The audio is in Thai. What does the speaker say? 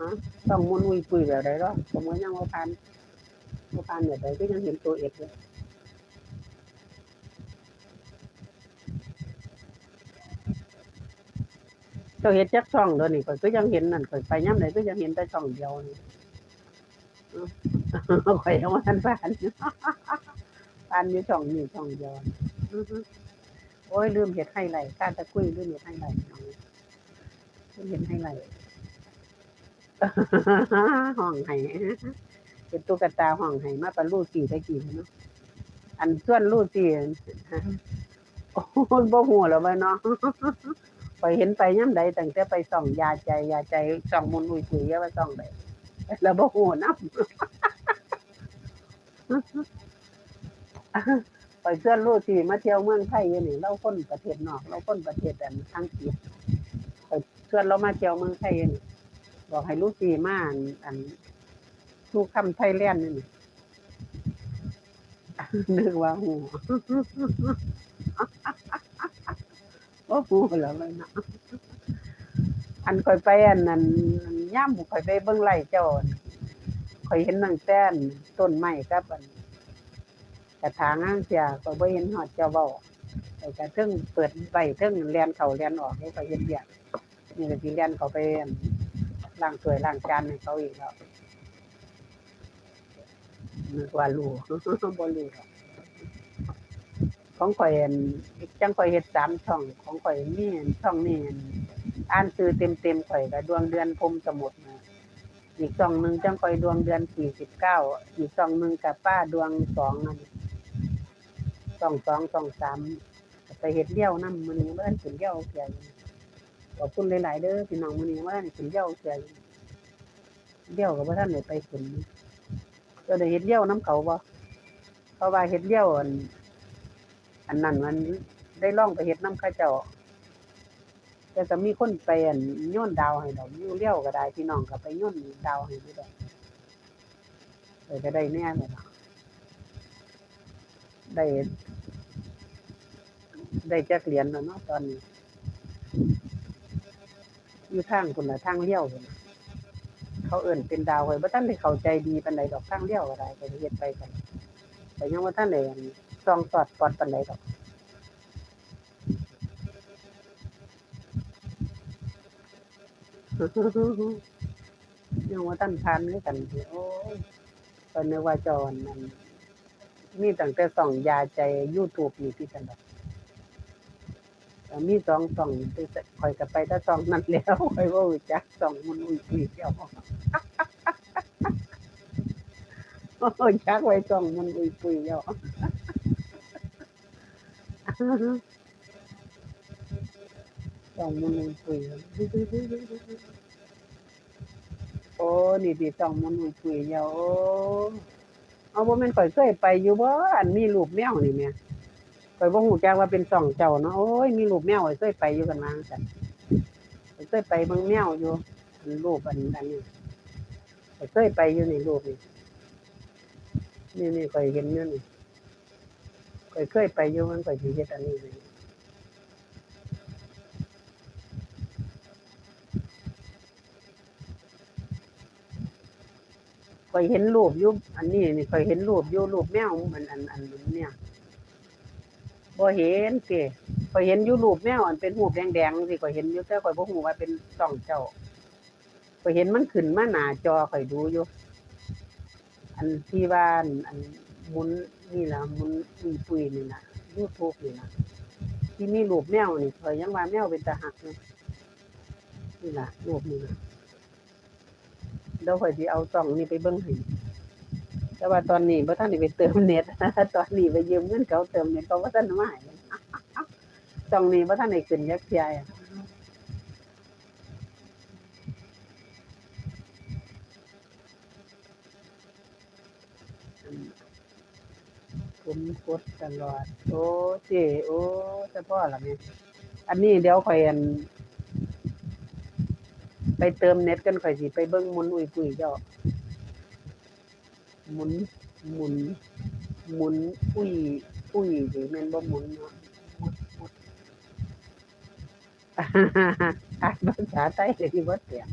ฮะต้องมุนอุ้ยปุยแบบใดเนาผมก็ยังว่าผ่านว่าผ่านแบบใดก็ยังเห็นตัวเอกเลยเจ้าเห็นจักช่องเดี๋ยวนี้ข่อยก็ยังเห็นนั่นข่อยไปย่ำไหนก็ยังเห็นแต่ช่องเดียวนี่ข่อยยังว่าท่านผ่านผ่านอยู่ช่องนี้ช่องเดียวอื้อหือโอ้ยลืมเห็ดให้ไหลการตะกุ้ยลืมเห็ดให้ไหลลืมเห็ดให้ไหล ห้องไห้เป็นตุ๊กตาห้องไห้มาเป็นลูกสี่ตะกี้เนาะอันส่วนลูกสี่โอ้ยบ่หัวแล้วไปเนาะไปเห็นไปย่ำใดตั้งแต่ไปส่องยาใจยาใจส่องมุนอุยปุยยาว่าส่องใดแล้วบ่หัวนับไปเพื่อนลูกที่มาเที่ยวเมืองไทยอยู่นี่เราคนประเทศนอก เราคนประเทศอันอังกฤษไปเพื่อนเรามาเที่ยวเมืองไทยอยู่นี่ บอกให้ลูกที่มาอันอันทูกคำไทยแลนด์นี่นึกว่าหูว่าหูแล้วเลยนะอันคอยไปอันนั้นย่ามค่อยไปเบิ่งไร่เจ้าคอยเห็นตั้งแต่อันต้นไม้กับอันกระถางอ้างเสียก็บ่เห็นฮอดเจ้าเว้าไปกระเทิงเปิดไว้เทิงแล่นเข้าแล่นออกให้ไปเฮ็ดเบียกนี่ก็สิแล่นเขาไปอั่น ล้างถ้วยล้างจานให้เขาอีกแล้วนึกว่ารู้บ่รู้หรอกของข่อยอั่นจังข่อยเฮ็ดสามช่อง ของข่อยมีอันช่องนี่อ่านชื่อเต็มๆข่อยก็ดวงเดือนพรมสมุทรนะอีกช่องหนึ่งจังข่อยดวงเดือนสี่สิบเก้าอีกช่องหนึ่งกับป้าดวงสองนั่นสองสองสองสามไปเฮ็ดเลี้ยวนํมื้อนี้บ่ทันขึ้นเลี้ยวเสียอยู่ ขอบคุณหลายๆเด้อพี่น้องมื้อนี้บ่ทันขึ้นเลี้ยวเสียอยู่เลี้ยวก็บ่ทันได้ไปขึ้นเจ้าได้เฮ็ดเลี้ยวนํเขาบ่เพราะว่าเฮ็ดเลี้ยวอันอันนั้นมันได้ลองไปเฮ็ดนํเขาเจ้าแต่ก็มีคนไปอันโยนดาวให้ดอกอยู่เลี้ยวก็ได้พี่น้องก็ไปโยนดาวให้อยู่ดอกเออก็ได้แน่เลยล่ะได้ได้จักเหรียญแล้วเนาะตอนนี้ อยู่ทางคนละทางเลี้ยวพุ่นน่ะเขาเอิ่นเป็นดาวไว้บ่ทันได้เข้าใจดีปานใดดอกทางเลี้ยวก็ได้ก็เฮ็ดไปกันแต่ยังบ่าทันได้อันส่องสอดปอดปานใดดอกยังว่าท่านทานด้วยกันโอ้ยตอนนึกว่าจอนนั่นมีตั้งแต่ส่องยาใจ YouTube นี่ที่กันดอก มีสองสองคอยกับไปถ้าสองนั่นแล้วคอยว่าจักสองมันอุ้ยปุยเดียวโอ้ยจักไว้สองมันอุ้ยปุยเดียวสองมันอุ้ยปุยโอ้นี่ดีสองมันอุ้ยปุยเดียวโอ้เอาบ่แม่นข่อยเคยไปอยู่บ่อันมีรูปแมวนี่แม่ ข่อยบ่ฮู้จักว่าเป็นสองเจ้าเนาะโอ้ยมีรูปแมวข่อยเคยไปอยู่กันมาจังข่อยเคยไปเบิ่งแมวอยู่อันรูปอันอันนี้ข่อยเคยไปอยู่นี่รูปนี่นี่นี่ข่อยเห็นอยู่นี่ข่อยเคยไปอยู่มันข่อยสิเฮ็ดอันนี้เลยข่อยเห็นรูปอยู่อันนี้นี่ข่อยเห็นรูปอยู่รูปแมวมันอันอันเนี่ย บ่เห็นสิข่อยเห็นอยู่รูปแมวอันเป็นรูปแดงๆสิข่อยเห็นอยู่แต่ข่อยบ่ฮู้ว่าเป็นสองเจ้าข่อยเห็นมันขึ้นมาหน้าจอข่อยดูอยู่ อันที่ว่าอันอันหมุนนี่ล่ะหมุนปุยปุยนี่น่ะ YouTube นี่น่ะที่มีรูปแมวนี่ข่อยยังว่าแมวเป็นตาหักเลยนี่ล่ะรูปนี่น่ะเดี๋ยวข่อยสิเอาช่องนี้ไปเบิ่งให้ แต่ว่าตอนนี้บ่ทันได้ไปเติมเน็ตตอนนี้ไปยืมเงินเขาเติมเน็ตเขาบ่ทันมาให้ตรงนี้บ่ทันได้ขึ้นยักษ์ใหญ่ผมกดตลอด โอ้เจโอ้เฉพาะล่ะแม่อันนี้เดี๋ยวข่อยอัน ไปเติมเน็ตกันข่อยสิ ไปเบิ่งมุนอุ้ยปุยเจ้า หมุนหมุนหมุนอุ้ยอุ้ยหรือแม่นบ่หมุนเนาะอ่านภาษาไทยเลยที่บ่เสียง